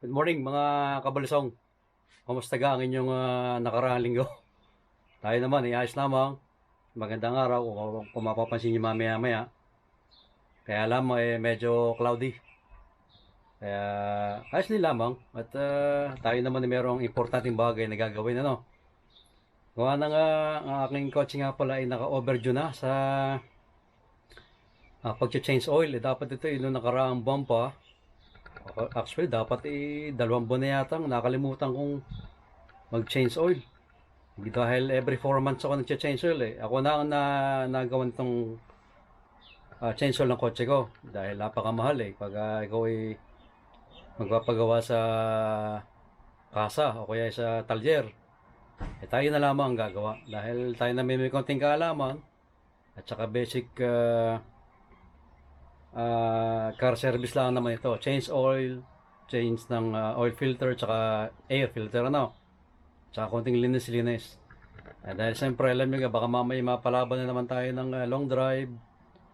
Good morning mga kabalisong. Kumusta ga ang inyong ah, nakaraang linggo? Tayo naman, iayos lamang. Magandang araw kung, kung mapapansin nyo mamaya maya. Kaya lang eh, medyo cloudy. Kaya ayos din lamang. At ah, tayo naman ay merong importanteng bagay na gagawin. Ano? Gawa na nga ang aking kotse nga pala ay naka-overdue na sa uh, pag-change oil. Eh, dapat ito yung nakaraang buwan. Actually, dapat eh, dalawang buwan na yata nakalimutan kong mag-change oil. Dahil every 4 months ako nag-change oil eh. Ako na ang na, nagawa nitong ah, change oil ng kotse ko. Dahil napakamahal eh. Pag ah, ikaw ay magpapagawa sa kasa o kaya sa talyer, eh tayo na lamang ang gagawa. Dahil tayo na may, may konting kaalaman at saka basic ah, Ah, car service lang naman ito. Change oil, change ng ah, oil filter, tsaka air filter, ano. Tsaka konting linis-linis. Eh, dahil siyempre, alam nyo nga, baka mamaya mapalaban na naman tayo ng ah, long drive,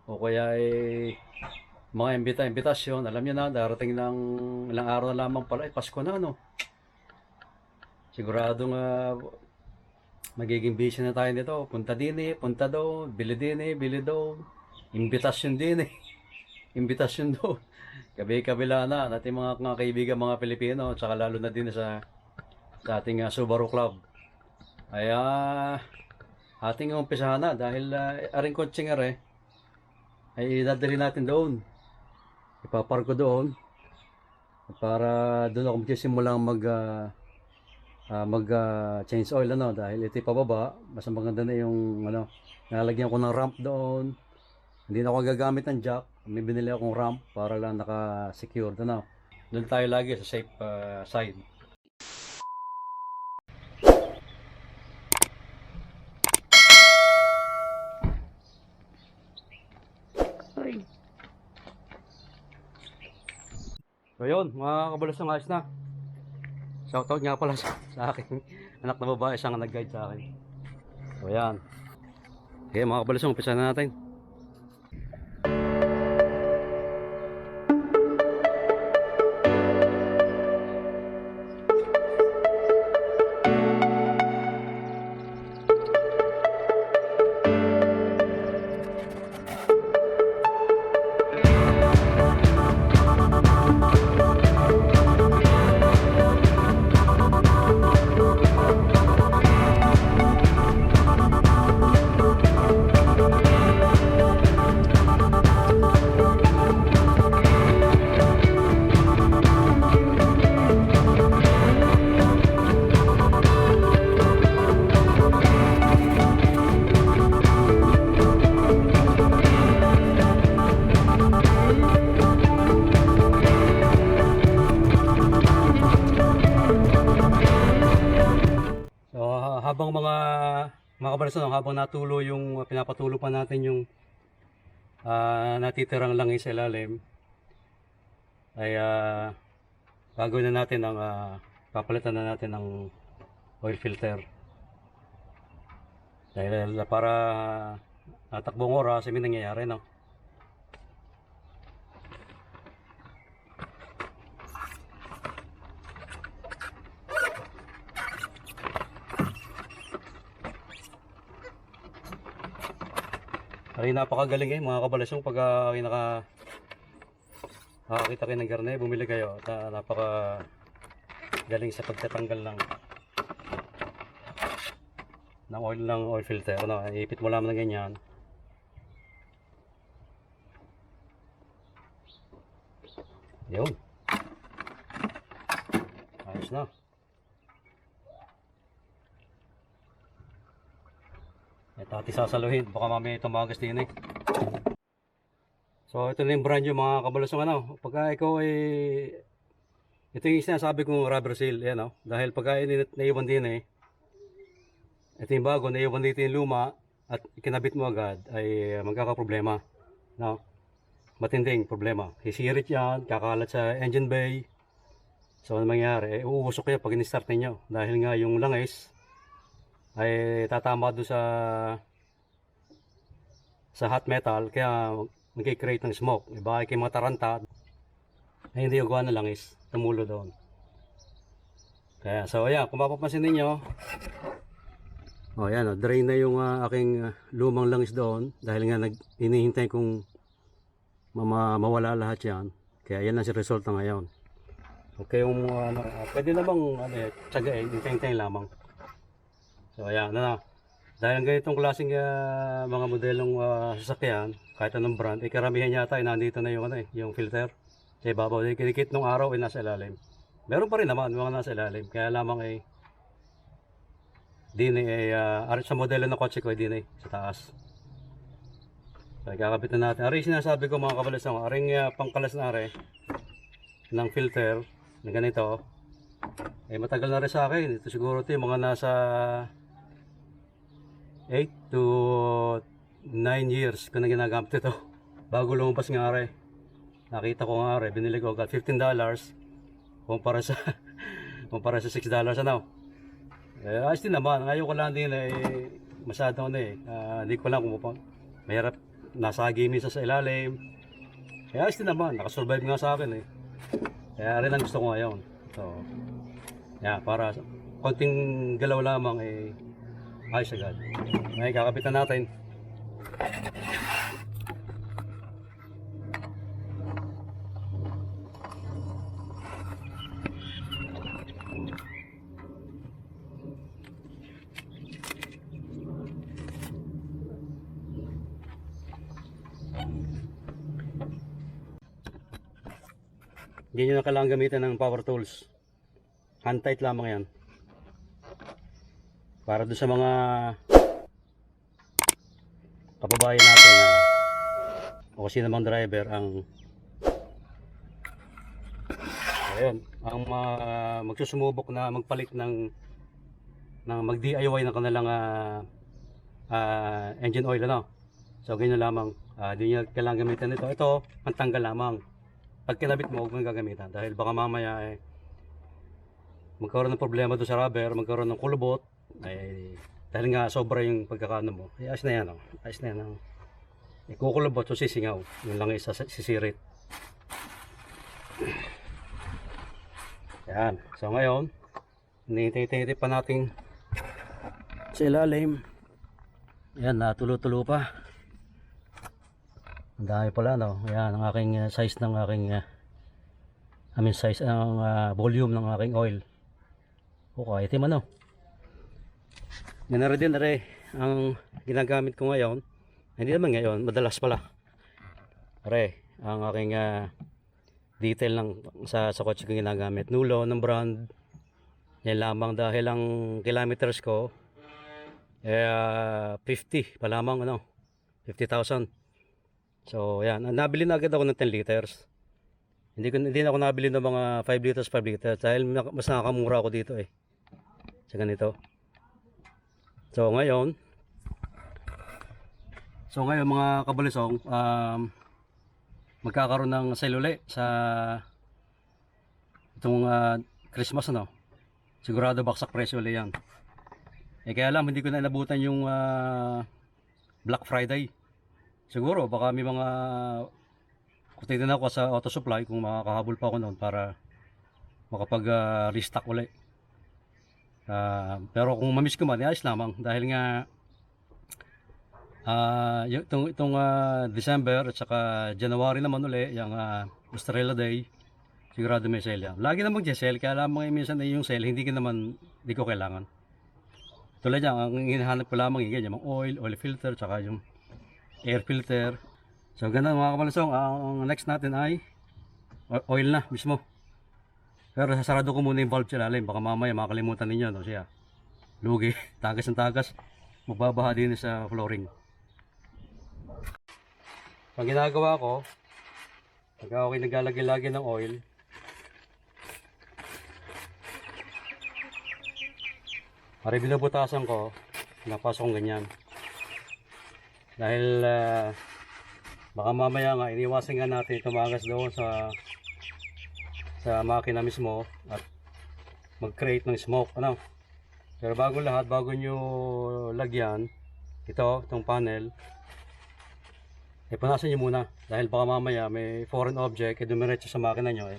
o kaya ay mga imbita imbitasyon. Alam nyo na, darating ng ilang araw na lamang pala, eh, Pasko na, ano. Siguradong ah, magiging busy na tayo nito. Punta din eh, punta doon, bili din eh, bili doon. Imbitasyon din eh imbitasyon doon. Kabi-kabila na natin mga, mga kaibigan mga Pilipino, tsaka lalo na din sa sa ating ah, Subaru Club. Ay ah, ating umpisahan na dahil uh, aring kotse re, ay dadali natin doon. Ipapark ko doon para doon ako magsisimula mag ah, ah, mag ah, change oil ano dahil ito pababa mas maganda na yung ano nalagyan ko ng ramp doon hindi na ako gagamit ng jack. May binili akong ramp para lang naka-secure. Ano? Doon tayo lagi sa safe uh, side. So yun, mga kabalas ng ayos na. Shoutout nga pala sa, sa aking anak na babae, siyang nag-guide sa akin. So yan. Okay mga kabalas, umpisa na natin. Mga kabalasan, habang natulo yung uh, pinapatulo pa natin yung ah, natitirang langis sa ilalim ay uh, gagawin na natin ang ah, papalitan na natin ng oil filter. Dahil uh, para natakbong oras, may nangyayari no. Ay napakagaling eh mga kabalasyong pag uh, naka nakakita kayo ng garne, bumili kayo. Ah, napaka galing sa pagtatanggal ng ng oil ng oil filter ano, ipit mo lamang ng ganyan. Yun. Ayos na Ito ati sasaluhin. Baka mamaya tumagas din eh. So ito na yung brand yung mga kabalusong ano. Pagka ikaw ay ito yung sinasabi kong rubber seal. Yan oh. Dahil pagka naiwan din eh. Ito yung bago. Naiwan dito yung luma. At ikinabit mo agad ay magkakaproblema. No? Matinding problema. Sisirit yan. Kakalat sa engine bay. So ano mangyari? Eh, uusok kayo pag in-start ninyo. Dahil nga yung langis ay tatama doon sa sa hot metal kaya mag-create ng smoke. Iba ay kayo mga taranta ay hindi gawa ng langis. Tumulo doon. Kaya, so ayan, kung mapapansin ninyo, oh ayan, oh, drain na yung ah, aking ah, lumang langis doon dahil nga nag inihintay kong mama, mawala lahat yan. Kaya yan ang si resulta ngayon. Okay yung mga ano, ah, pwede namang ano, eh, tsagain, hintay-hintay lamang. So ayan, ano, dahil ganitong klaseng ah, mga modelong ah, sasakyan, kahit anong brand, eh karamihan yata ay nandito na yung ano eh, yung filter sa ibabaw. Dahil kinikit nung araw ay nasa ilalim. Meron pa rin naman mga nasa ilalim. Kaya lamang ay din ay uh, sa modelo ng kotse ko ay din ay sa taas. So kakabit na natin. Ari sinasabi ko mga kabalas ng aring uh, pangkalas na are ng filter na ganito. Eh matagal na rin sa akin. Ito siguro ito yung mga nasa 8 to 9 years ko na ginagamit ito. Bago lumabas nga are. Nakita ko nga are. Binili ko agad $15 kumpara sa kumpara sa 6 dollars ano. Eh, ayos din naman. Ngayon ko lang din eh, masyado ano eh. Ah, Hindi ko lang kung mahirap nasagi minsan sa ilalim. Kaya ayos din naman. Nakasurvive nga sa akin eh. Kaya rin ang gusto ko ngayon. So, yeah, para konting galaw lamang eh, ayos agad. Ngayon, kakapitan natin. Hindi nyo na kailangan gamitin ng power tools. Hand tight lamang yan. Para doon sa mga kababayan natin na o kasi namang driver ang ayun, ang ma- magsusumubok na magpalit ng ng mag-DIY ng kanilang ah, ah, engine oil ano. So ganyan lamang, Ah, di nyo kailangan gamitin ito. Ito, pantanggal lamang pag kinabit mo, huwag mong gagamitan. Dahil baka mamaya eh, magkaroon ng problema doon sa rubber, magkaroon ng kulubot, ay, dahil nga sobra yung pagkakano mo. Ay, ayos na yan. Oh. Ayos na yan. Oh. Ikukulubot o sisingaw. Yun lang isa sisirit. Yan. So ngayon, hinihintay-hintay pa natin sa ilalim. Yan, natulo-tulo pa. Ang dami pala no. Yan ang aking uh, size ng aking uh, I mean size ang uh, volume ng aking oil. Okay, itim ano. Yan na rin din rin ang ginagamit ko ngayon. Hindi naman ngayon, madalas pala. Pare, ang aking uh, detail ng sa sa kotse ko ginagamit. Nulo ng brand. Yan lamang dahil ang kilometers ko eh uh, 50 pa lamang ano. 50,000. So, yan. Nabili na agad ako ng 10 liters. Hindi, ko, hindi na ako nabili ng mga 5 liters, 5 liters. Dahil mas nakakamura ako dito eh. Sa ganito. So, ngayon. So, ngayon mga kabalisong, um, magkakaroon ng sale uli sa itong ah, Christmas ano. Sigurado baksak presyo uli yan. Eh kaya lang hindi ko na inabutan yung ah, Black Friday. Siguro baka may mga kung titignan ako sa auto supply kung makakahabol pa ako noon para makapag ah, restock Ah, pero kung mamiss ko man, eh, ayos lamang dahil nga yung itong, itong ah, December at saka January naman uli, yung ah, Australia Day, sigurado may sale yan. Lagi namang sale, kaya lamang eh, minsan eh, yung sale, hindi ko naman, hindi ko kailangan. Tulad yan, ang hinahanap ko lamang yung ganyan, yung oil, oil filter, tsaka yung air filter. So ganun mga kamalasong, ang next natin ay oil na mismo. Pero sasarado ko muna yung valve sa ilalim, baka mamaya makalimutan ninyo, no siya. Lugi, tagas ng tagas, magbabaha din sa flooring. Ang ginagawa ko, pag ako naglalagay-lagay ng oil, Pare binubutasan ko, napasok kong ganyan. Dahil ah, baka mamaya nga iniwasan nga natin tumagas doon sa sa makina mismo at mag-create ng smoke ano. Pero bago lahat, bago nyo lagyan, ito, itong panel, eh punasan nyo muna. Dahil baka mamaya may foreign object, eh dumiretso sa makina nyo. Eh,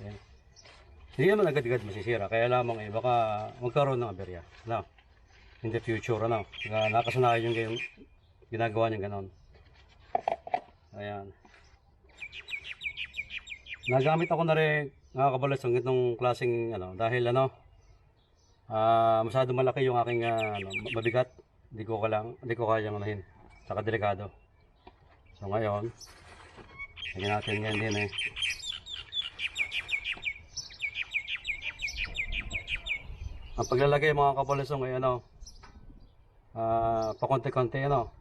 Hindi naman agad-agad masisira. Kaya lamang eh, baka magkaroon ng aberya. No? In the future, ano? Kaya nakasanayan yung, yung ginagawa niya ganon. Ayan. Nagamit ako na rin mga kabalas ng itong klaseng ano dahil ano ah masyado malaki yung aking ah, ano, mabigat. Hindi ko kalang hindi ko kayang anahin. Saka delikado. So ngayon, lagyan natin yan din eh. Ang paglalagay mga kabalasong ay ano, ah pakonti-konti ano,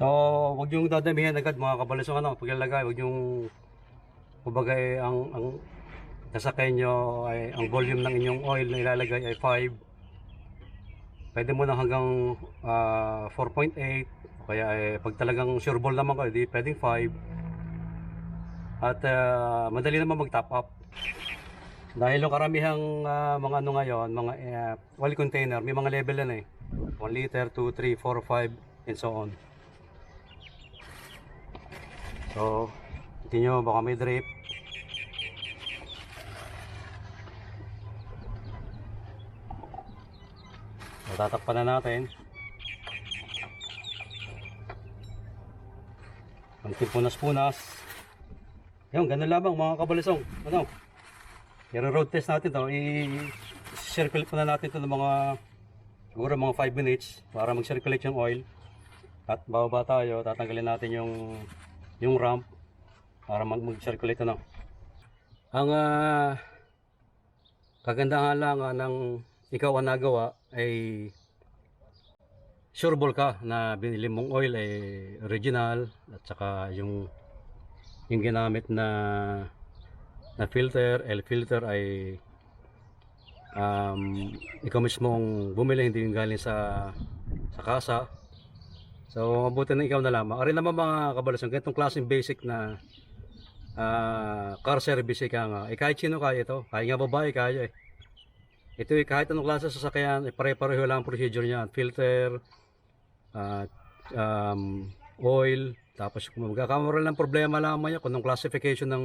So, wag yung dadamihan agad mga kabalasong ano, paglalagay, wag yung kumbaga eh, ang ang sasakay nyo ay ang volume ng inyong oil na ilalagay ay 5. Pwede mo na hanggang ah, 4.8 o kaya eh, pag talagang sure ball naman kayo, di pwedeng 5. At ah, madali naman mag-top up. Dahil yung karamihang ah, mga ano ngayon, mga eh, oil container, may mga level yan eh. 1 liter, 2, 3, 4, 5, and so on. So, tingin nyo, baka may drip. So, tatakpan na natin. Konting punas-punas. Yung, ganun lamang mga kabalisong. Ano? I-road test natin to. I-circulate muna natin to ng mga siguro mga 5 minutes para mag-circulate yung oil. At bababa tayo, tatanggalin natin yung yung ramp para mag mag-circulate ano. Ang ah, kagandahan lang ah, ng ikaw ang nagawa ay sure ball ka na binili mong oil ay original at saka yung yung ginamit na na filter, L filter ay um, ikaw mismong bumili hindi yung galing sa sa kasa So, mabuti na ikaw na lamang. Ari naman mga kabalasong, ganitong klaseng basic na ah, car service ika nga. Eh, kahit sino kaya ito. Kaya nga babae, kaya eh. Ito eh, kahit anong klase sa sasakyan, eh, pare-pareho lang ang procedure niya. Filter, ah, um, oil, tapos kung magkakaroon lang problema lamang niya kung anong classification ng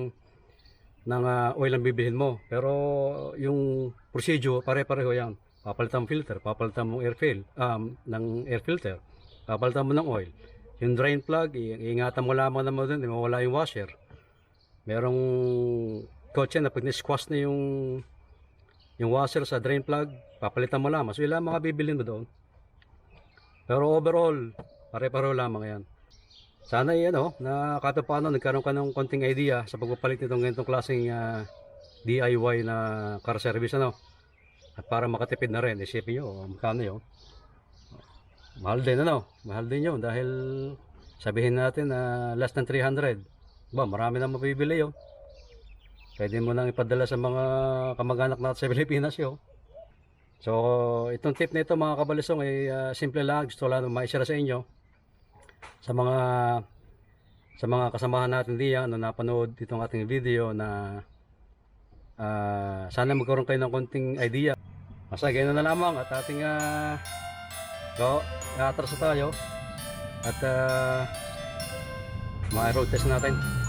ng ah, oil ang bibilhin mo. Pero yung procedure, pare-pareho yan. Papalitan filter, papalitan mo air fill, um, ng air filter papalitan mo ng oil. Yung drain plug, iingatan mo lamang naman doon, mawala yung washer. Merong kotse na pag ni-squash na yung yung washer sa drain plug, papalitan mo lamang. So, lang mga bibilin mo doon. Pero overall, pare-pareho lamang yan. Sana yan, oh, na paano nagkaroon ka ng konting idea sa pagpapalit nitong ganitong klaseng ah, DIY na car service, ano. At para makatipid na rin, isipin nyo, oh, magkano yun. Mahal din ano, mahal din yun dahil sabihin natin na less than 300. Ba, marami na mabibili yun. Pwede mo nang ipadala sa mga kamag-anak natin sa Pilipinas yun. So, itong tip na ito mga kabalisong ay ah, simple lang. Gusto lang maishare sa inyo. Sa mga sa mga kasamahan natin diyan na napanood itong ating video na ah, sana magkaroon kayo ng konting idea. Basta ganyan na lamang at ating ah, So, atras na tayo. At uh, mga road test natin.